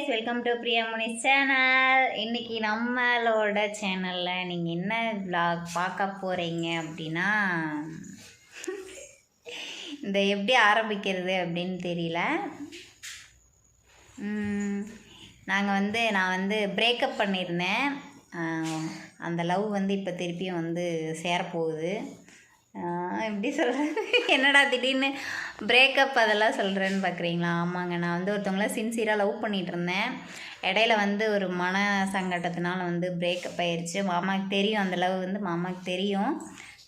Guys welcome to Priyamani channel இன்றைக்கி நம்மளோட சேனலில் நீங்கள் என்ன விளாக் பார்க்க போகிறீங்க அப்படின்னா இந்த எப்படி ஆரம்பிக்கிறது அப்படின்னு தெரியல. நாங்கள் வந்து நான் வந்து பிரேக்கப் பண்ணியிருந்தேன். அந்த லவ் வந்து இப்போ திருப்பியும் வந்து சேரப்போகுது. எப்படி சொல்கிறது என்னடா திடீர்னு பிரேக்கப் அதெல்லாம் சொல்கிறேன்னு பார்க்குறீங்களா ஆமாங்க நான் வந்து ஒருத்தவங்கள சின்சியராக லவ் பண்ணிகிட்டு இருந்தேன் இடையில வந்து ஒரு மன சங்கடத்தினால வந்து பிரேக்கப் ஆயிடுச்சு மாமாவுக்கு தெரியும் அந்த லவ் வந்து மாமாவுக்கு தெரியும்.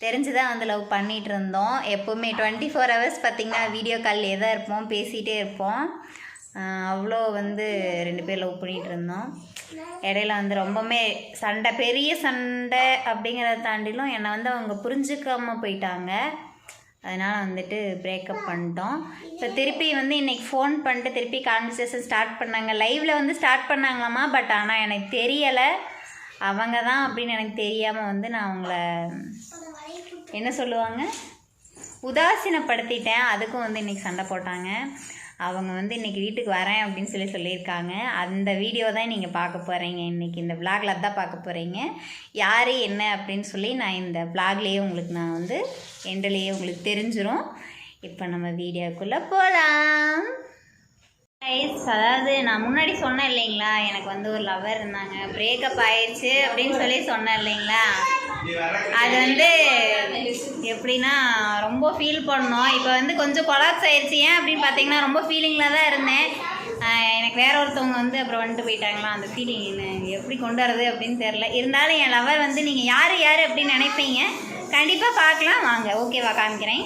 தெரிஞ்சு தான் வந்து லவ் பண்ணிகிட்டு இருந்தோம் எப்போவுமே டுவெண்ட்டி ஃபோர் ஹவர்ஸ் பார்த்திங்கன்னா வீடியோ கால் தான் இருப்போம் பேசிகிட்டே இருப்போம். அவ்வளோ வந்து ரெண்டு பேர் லவ் பண்ணிகிட்டு இருந்தோம். இடையில வந்து ரொம்பவுமே சண்டை பெரிய சண்டை அப்படிங்கிறத தாண்டிலும் என்னை வந்து அவங்க புரிஞ்சுக்காம போயிட்டாங்க. அதனால் வந்துட்டு பிரேக்கப் பண்ணிட்டோம். இப்போ திருப்பி வந்து இன்றைக்கி ஃபோன் பண்ணிட்டு திருப்பி கான்வர்சேஷன் ஸ்டார்ட் பண்ணாங்க. லைவில் வந்து ஸ்டார்ட் பண்ணாங்களாமா? பட் ஆனால் எனக்கு தெரியலை. அவங்க தான் அப்படின்னு எனக்கு தெரியாமல் வந்து நான் அவங்கள என்ன சொல்லுவாங்க? உதாசீனப்படுத்திட்டேன். அதுக்கும் வந்து இன்றைக்கி சண்டை போட்டாங்க. அவங்க வந்து இன்றைக்கி வீட்டுக்கு வரேன் அப்படின்னு சொல்லி சொல்லியிருக்காங்க. அந்த வீடியோ தான் நீங்கள் பார்க்க போகிறீங்க இன்றைக்கி இந்த விளாகில் தான் பார்க்க போகிறீங்க யார் என்ன அப்படின்னு சொல்லி நான் இந்த விளாக்லேயே உங்களுக்கு நான் வந்து எண்டிலேயே உங்களுக்கு தெரிஞ்சிடும் இப்போ நம்ம வீடியோக்குள்ளே போகலாம் கைஸ் அதாவது நான் முன்னாடி சொன்னேன் இல்லைங்களா? எனக்கு வந்து ஒரு லவர் இருந்தாங்க. பிரேக்கப் ஆயிடுச்சு அப்படின்னு சொல்லி சொன்னேன் இல்லைங்களா? அது வந்து எப்படின்னா ரொம்ப ஃபீல் பண்ணோம். இப்போ வந்து கொஞ்சம் கொலாப்ஸ் ஆயிடுச்சு. ஏன் அப்படின்னு பார்த்தீங்கன்னா ரொம்ப ஃபீலிங்கில் தான் இருந்தேன். எனக்கு வேற ஒருத்தவங்க வந்து அப்புறம் வந்துட்டு போயிட்டாங்களா? அந்த ஃபீலிங் எப்படி கொண்டு வரது அப்படின்னு தெரில இருந்தாலும் என் லவர் வந்து நீங்கள் யார் யார் அப்படின்னு நினைப்பீங்க. கண்டிப்பாக பார்க்கலாம் வாங்க ஓகேவா காமிக்கிறேன்.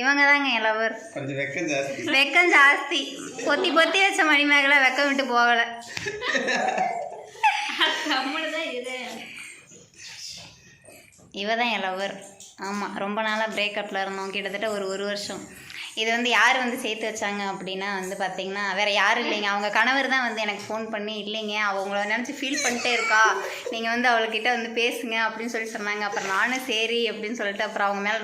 இவங்க தாங்க என் லவர் கொஞ்சம் வெக்கம் ஜாஸ்தி. வெக்கம் ஜாஸ்தி. பொத்தி பொத்தி வச்ச மணிமேகலை வெக்கம் விட்டு போகலை. இவ தான் என் லவர் ஆமாம் ரொம்ப நாளாக பிரேக்கப்பில் இருந்தோம். கிட்டத்தட்ட ஒரு ஒரு வருஷம். இது வந்து யார் வந்து சேர்த்து வச்சாங்க அப்படின்னா வந்து பார்த்தீங்கன்னா வேறு யாரும் இல்லைங்க. அவங்க கணவர் தான் வந்து எனக்கு ஃபோன் பண்ணி இல்லைங்க அவங்கள நினச்சி ஃபீல் பண்ணிட்டே இருக்கா. நீங்கள் வந்து அவள்கிட்ட வந்து பேசுங்க அப்படின்னு சொல்லி சொன்னாங்க. அப்புறம் நானும் சரி அப்படின்னு சொல்லிட்டு அப்புறம் அவங்க மேலே.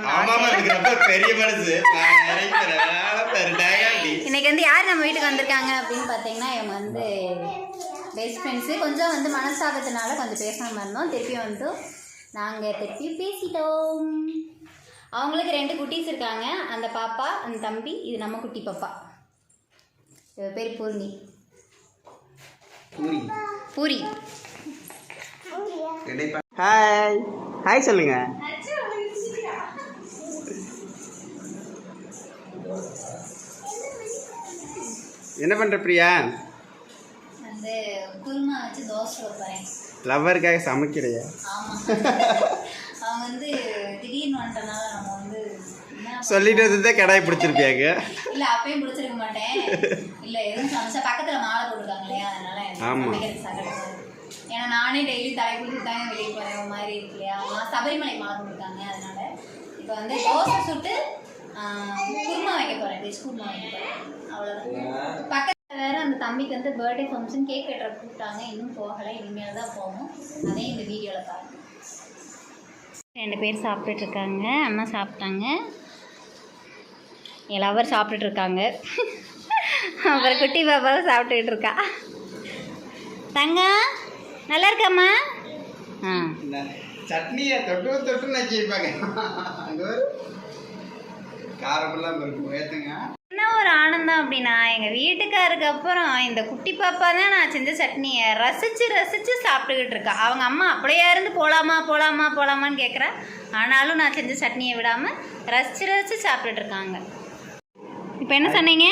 இன்னைக்கு வந்து யார் நம்ம வீட்டுக்கு வந்திருக்காங்க அப்படின்னு பார்த்தீங்கன்னா இவங்க வந்து பெஸ்ட் ஃப்ரெண்ட்ஸு கொஞ்சம் வந்து மனஸ்தாபத்தினால கொஞ்சம் பேசாமல் இருந்தோம். திருப்பி வந்து நாங்கள் திருப்பி பேசிட்டோம். அவங்களுக்கு ரெண்டு குட்டீஸ் இருக்காங்க. அந்த பாப்பா அந்த தம்பி இது நம்ம குட்டி பாப்பா. பேர் பூர்ணி. பூரி. பூரி. ஹாய் ஹாய் சொல்லுங்க. என்ன பண்ற பிரியா? வந்து குருமா வச்சு தோசை வைப்பேன் லவ்வருக்காக சமைக்கிறையா? ஆமாம் அவங்க வந்து திடீர்னு வந்துட்டனால சொல்லிட்டு வந்து தான் கடாய் பிடிச்சிருப்பியாங்க. இல்ல அப்பயும் பிடிச்சிருக்க மாட்டேன். இல்ல எதுவும் சமைச்சா பக்கத்துல மாலை போட்டுருக்காங்க இல்லையா? அதனால ஆமா. ஏன்னா நானே டெய்லி தலை குளிச்சு தாங்க வெளியே போறேன். ஒரு மாதிரி இருக்கு இல்லையா? சபரிமலை மாலை போட்டுருக்காங்க அதனால. இப்போ வந்து தோசை சுட்டு குருமா வைக்க போறேன். வெஜ் குருமா வைக்க போறேன். அவ்வளோதான் பக்கத்துல வேற அந்த தம்பிக்கு வந்து பர்த்டே ஃபங்க்ஷன் கேக் வெட்டுற கூப்பிட்டாங்க. இன்னும் போகலை. இனிமேல் தான் போகணும். அதையும் இந்த வீடியோவில் பாருங்க ரெண்டு பேர் சாப்பிட்டுட்டு இருக்காங்க. அம்மா சாப்பிட்டாங்க. என் லவர் சாப்பிட்டுட்டு இருக்காங்க அப்புறம் குட்டி பாப்பாவும் சாப்பிட்டுக்கிட்டு இருக்கா தங்கம் நல்லா இருக்காம்மா ஆ சட்னியை தொட்டு தொட்டு காரமெல்லாம் இருக்கும் ஏத்துங்க. என்ன ஒரு ஆனந்தம் அப்படின்னா எங்கள் வீட்டுக்காருக்கு அப்புறம் இந்த குட்டி பாப்பா தான் நான் செஞ்ச சட்னியை ரசித்து ரசித்து சாப்பிட்டுக்கிட்டு இருக்கா அவங்க அம்மா அப்படியே இருந்து போகலாமா போகலாமா போகலாமான்னு கேட்குறா ஆனாலும் நான் செஞ்ச சட்னியை விடாமல் ரசித்து ரசித்து சாப்பிட்டுட்டு இருக்காங்க இப்போ என்ன சொன்னீங்க?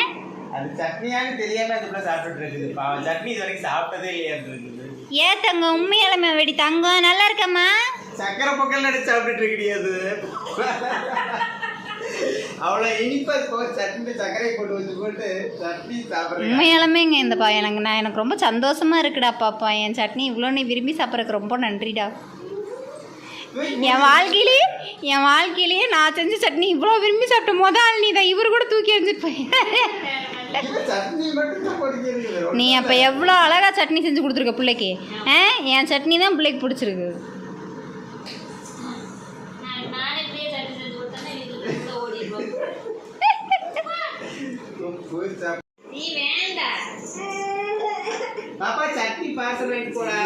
அது சட்னியான்னு தெரியாம அதுக்குள்ள சாப்பிட்டுட்டு இருக்குது. பாவம் சட்னி இது வரைக்கும் சாப்பிட்டதே இல்லையா இருக்குது ஏன் தங்கம் உண்மையாலுமே வெடி தங்கம் நல்லா இருக்கம்மா. சக்கரை பொங்கல் நடிச்சு சாப்பிட்டுட்டு இருக்கிறியாது அவ்வளோ இனிப்பா இப்போ சட்னி சர்க்கரை போட்டு வச்சு போட்டு சட்னி சாப்பிட்றேன். உண்மையாலுமேங்க இந்த பா எனக்கு நான் எனக்கு ரொம்ப சந்தோஷமா இருக்குடா பாப்பா. என் சட்னி இவ்வளோ நீ விரும்பி சாப்பிட்றதுக்கு ரொம்ப நன்றிடா. என் வாழ்க்கையிலேயே என் வாழ்க்கையிலேயே நான் செஞ்ச சட்னி இவ்வளோ விரும்பி சாப்பிட்ட மொதல் ஆள் நீ தான் இவர் கூட தூக்கி நீ அப்போ எவ்வளோ அழகாக சட்னி செஞ்சு கொடுத்துருக்க பிள்ளைக்கு? ஆ? என் சட்னி தான் பிள்ளைக்கு பிடிச்சிருக்கு. பாப்பா சட்னி பார்சல் வாங்கிட்டு போடா.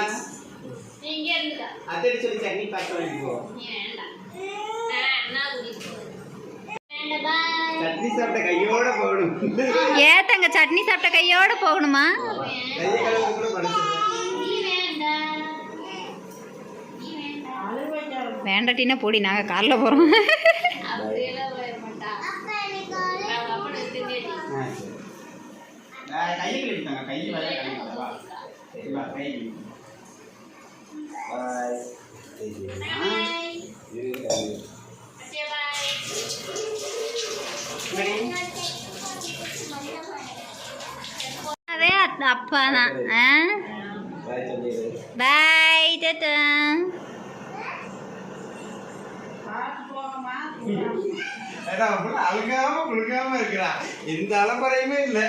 இங்க சொல்லி சட்னி பார்சல் வாங்கிட்டு போ. சட்னி சாப்பிட்ட கையோட போகணும். ஏத்தங்க சட்னி சாப்பிட்ட கையோட போகணுமா? வேண்டாட்டினா போடி நாங்கள் காரில் போகிறோம் அப்படியெல்லாம் அப்பா தான். ஆ? பாய் டட்டா அழுகாம குழுக்காம இருக்கிறா. எந்த அலம்பரையுமே இல்ல.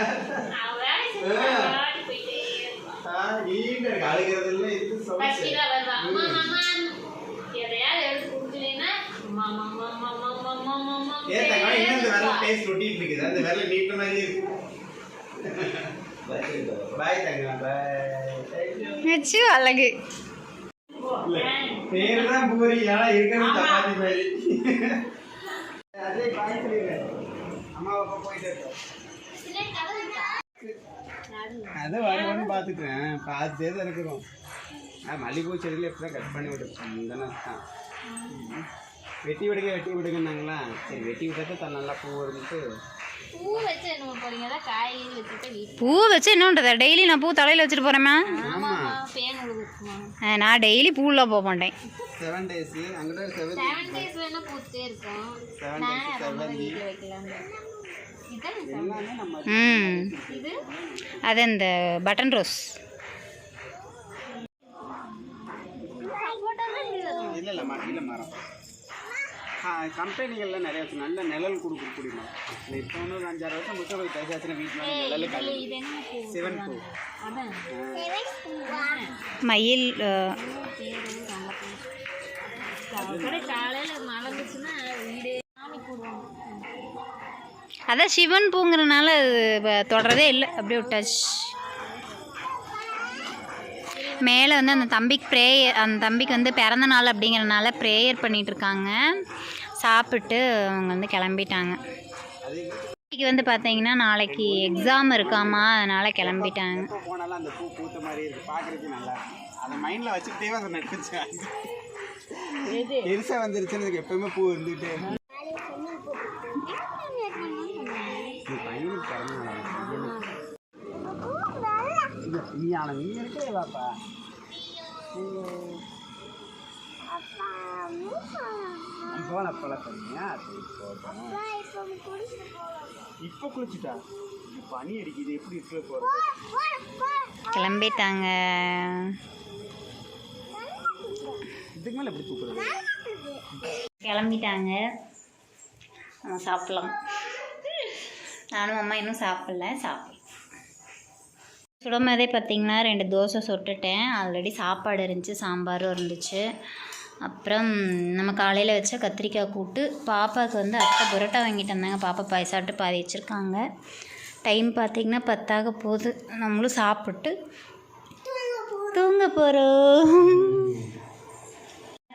வேலை அழுகிறது இல்லை இது ஏன் தங்க இன்னும் இந்த விரல டேஸ்ட் ஒட்டிட்டு இருக்குது. அந்த விரல நீட்ட மாதிரி இருக்கு. வச்சு அழகு பேரு தான் பூரி ஆனா இருக்கிறது சப்பாத்தி மாதிரி. அதே பாய் சொல்லிடுறேன் அம்மா அப்பா போயிட்டு இருக்கோம் அதை வருவான்னு பார்த்துக்கிறேன். பார்த்துட்டே தான் இருக்கிறோம். மல்லிகைப்பூ செடியில் எப்படி கட் பண்ணி விட்டுருக்கோம் தானே தான் வெட்டி விடுங்க வெட்டி விடுங்கன்னாங்களா? சரி வெட்டி விட்டா தான் நல்லா பூ இருந்துட்டு பூ வச்சு என்ன போறீங்க? அதான் காய்கறி வச்சுட்டு வீட்டு பூ வச்சு என்ன பண்ணுறது டெய்லி நான் பூ தலையில் வச்சுட்டு போகிறேம்மா நான் டெய்லி பூவில் போக மாட்டேன். செவன் டேஸ் அங்கிட்ட செவன் செவன் டேஸ் வேணா பூத்தே இருக்கும். செவன் நான் டேஸ் ரொம்ப செவன் வீட்டில் வைக்கலாம்னு இதான் எல்லாமே நம்ம ம். இது? அது இந்த பட்டன் ரோஸ் இல்லை இல்லை மரம். கம்பெனிகளில் நிறைய நல்ல நிழல் கொடுக்கக்கூடிய மரம் இப்போ ஒன்று ஒரு அஞ்சாறு வருஷம் முட்டை போய் தைச்சாச்சுன்னா வீட்டில் நிழல் கழி இது என்ன பூ? சிவன் பூ. மயில் அதான். சிவன் பூங்கிறனால அது தொடரதே இல்லை. அப்படியே விட்டாச்சு. மேலே வந்து அந்த தம்பிக்கு ப்ரேயர் அந்த தம்பிக்கு வந்து பிறந்த நாள் அப்படிங்கிறனால ப்ரேயர் பண்ணிட்டு இருக்காங்க சாப்பிட்டு அவங்க வந்து கிளம்பிட்டாங்க. இன்னைக்கு வந்து பார்த்தீங்கன்னா நாளைக்கு எக்ஸாம் இருக்காமா? அதனால் கிளம்பிட்டாங்க. எப்போ போனாலும் அந்த பூ பூத்த நீ ஆனா நீ இருக்கே பாப்பா போன போட்டோம் இப்போ குளிச்சுட்டா? பனி அடிக்குது எப்படி இருக்க போகிறது கிளம்பிட்டாங்க. இதுக்கு மேலே எப்படி தூக்குறது? கிளம்பிட்டாங்க. சாப்பிட்லாம். நானும் அம்மா இன்னும் சாப்பிடல சாப்பிடலாம் சுடும்போதே பார்த்திங்கன்னா ரெண்டு தோசை சுட்டுட்டேன். ஆல்ரெடி சாப்பாடு இருந்துச்சு சாம்பாரும் இருந்துச்சு. அப்புறம் நம்ம காலையில் வச்ச கத்திரிக்காய் கூட்டு பாப்பாவுக்கு வந்து அத்தை புரோட்டா வாங்கிட்டு வந்தாங்க. பாப்பா பாய் சாப்பிட்டு பாதி வச்சுருக்காங்க. டைம் பார்த்திங்கன்னா பத்தாக போகுது. நம்மளும் சாப்பிட்டு தூங்க போகிறோம்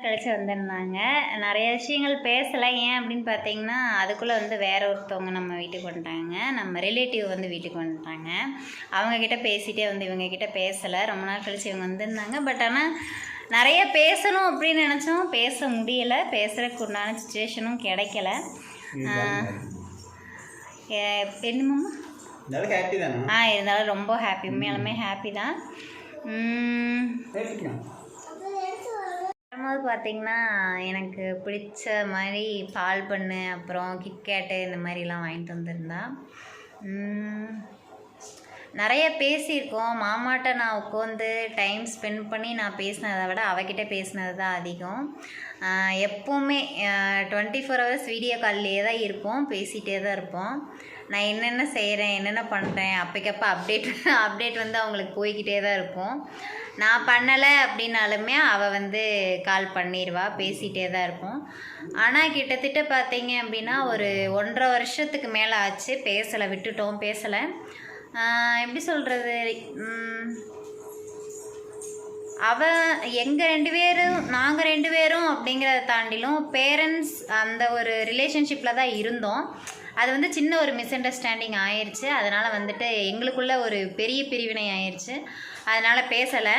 கழிச்சு வந்திருந்தாங்க. நிறைய விஷயங்கள் பேசலை. ஏன் அப்படின்னு பார்த்தீங்கன்னா அதுக்குள்ளே வந்து வேற ஒருத்தவங்க நம்ம வீட்டுக்கு வந்துட்டாங்க. நம்ம ரிலேட்டிவ் வந்து வீட்டுக்கு வந்துட்டாங்க. அவங்கக்கிட்ட பேசிகிட்டே வந்து இவங்க கிட்ட பேசலை. ரொம்ப நாள் கழிச்சு இவங்க வந்திருந்தாங்க. பட் ஆனால் நிறைய பேசணும் அப்படின்னு நினச்சோம். பேச முடியலை. பேசுகிறதுக்கு உண்டான சுச்சுவேஷனும் கிடைக்கல. என்னமாம்மா தானே? ஆ இருந்தாலும் ரொம்ப ஹாப்பி உண்மையாலுமே ஹாப்பி தான். வரும்போது பார்த்தீங்கன்னா எனக்கு பிடிச்ச மாதிரி பால் பண்ணு அப்புறம் கிட்கேட்டு இந்த மாதிரிலாம் வாங்கிட்டு வந்திருந்தா. நிறைய பேசியிருக்கோம். மாமாட்ட நான் உட்காந்து டைம் ஸ்பெண்ட் பண்ணி நான் பேசினதை விட அவகிட்ட பேசினது தான் அதிகம். எப்போவுமே டுவெண்ட்டி ஃபோர் ஹவர்ஸ் வீடியோ கால்லையே தான் இருப்போம் பேசிகிட்டே தான் இருப்போம். நான் என்னென்ன செய்கிறேன் என்னென்ன பண்ணுறேன் அப்போக்கப்போ அப்டேட் அப்டேட் வந்து அவங்களுக்கு போய்கிட்டே தான் இருக்கும். நான் பண்ணலை அப்படின்னாலுமே அவள் வந்து கால் பண்ணிடுவா பேசிகிட்டே தான் இருப்போம் ஆனால் கிட்டத்தட்ட பார்த்தீங்க அப்படின்னா ஒரு ஒன்றரை வருஷத்துக்கு மேலே ஆச்சு பேசலை விட்டுட்டோம் பேசலை. எப்படி சொல்கிறது அவன் எங்கள் ரெண்டு பேரும் நாங்கள் ரெண்டு பேரும் அப்படிங்கிறத தாண்டிலும் பேரண்ட்ஸ் அந்த ஒரு ரிலேஷன்ஷிப்பில் தான் இருந்தோம். அது வந்து சின்ன ஒரு மிஸ் அண்டர்ஸ்டாண்டிங் ஆயிடுச்சு அதனால் வந்துட்டு எங்களுக்குள்ள ஒரு பெரிய பிரிவினை ஆயிடுச்சு அதனால் பேசலை.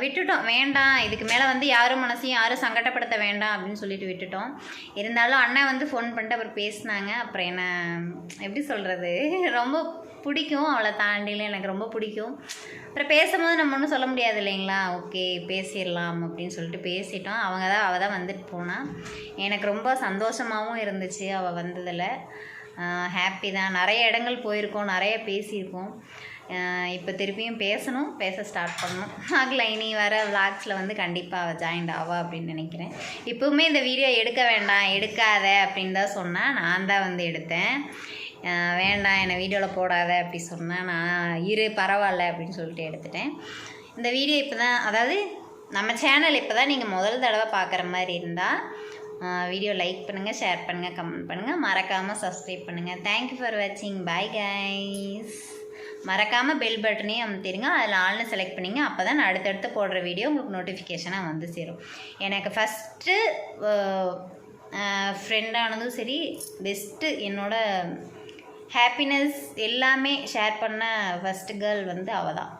விட்டுட்டோம். வேண்டாம். இதுக்கு மேலே வந்து யாரும் மனசையும் யாரும் சங்கடப்படுத்த வேண்டாம் அப்படின்னு சொல்லிட்டு விட்டுட்டோம். இருந்தாலும் அண்ணன் வந்து ஃபோன் பண்ணிட்டு அப்புறம் பேசினாங்க. அப்புறம் என்ன எப்படி சொல்கிறது ரொம்ப பிடிக்கும் அவளை தாண்டிலும் எனக்கு ரொம்ப பிடிக்கும். அப்புறம் பேசும்போது நம்ம ஒன்றும் சொல்ல முடியாது இல்லைங்களா? ஓகே பேசிடலாம் அப்படின்னு சொல்லிட்டு பேசிட்டோம். அவங்க தான் அவள் தான் வந்துட்டு போனான் எனக்கு ரொம்ப சந்தோஷமாகவும் இருந்துச்சு அவள் வந்ததில். ஹாப்பி தான். நிறைய இடங்கள் போயிருக்கோம் நிறைய பேசியிருக்கோம். இப்போ திருப்பியும் பேசணும் பேச ஸ்டார்ட் பண்ணணும். ஆகல இனி வர விளாக்ஸில் வந்து கண்டிப்பாக அவள் ஜாயின் ஆவா அப்படின்னு நினைக்கிறேன். இப்போவுமே இந்த வீடியோ எடுக்க வேண்டாம் எடுக்காத அப்படின்னு தான் சொன்னால் நான் தான் வந்து எடுத்தேன். வேண்டாம் என்னை வீடியோவில் போடாத அப்படி சொன்னேன் நான் இரு பரவாயில்ல அப்படின்னு சொல்லிட்டு எடுத்துட்டேன். இந்த வீடியோ இப்போ தான் அதாவது நம்ம சேனல் இப்போ தான் நீங்கள் முதல் தடவை பார்க்குற மாதிரி இருந்தால் வீடியோ லைக் பண்ணுங்கள் ஷேர் பண்ணுங்கள் கமெண்ட் பண்ணுங்கள் மறக்காமல் சப்ஸ்கிரைப் பண்ணுங்கள் தேங்க்யூ ஃபார் வாட்சிங் பை கைஸ் மறக்காமல் பெல் பட்டனையும் அமுத்திடுங்க. அதில் ஆள்னு செலக்ட் பண்ணிங்க அப்போ தான் அடுத்தடுத்து போடுற வீடியோ உங்களுக்கு நோட்டிஃபிகேஷனாக வந்து சேரும். எனக்கு ஃபஸ்ட்டு ஃப்ரெண்டானதும் சரி பெஸ்ட்டு என்னோடய ஹாப்பினஸ் எல்லாமே ஷேர் பண்ண ஃபஸ்ட்டு கேர்ள் வந்து அவள் தான்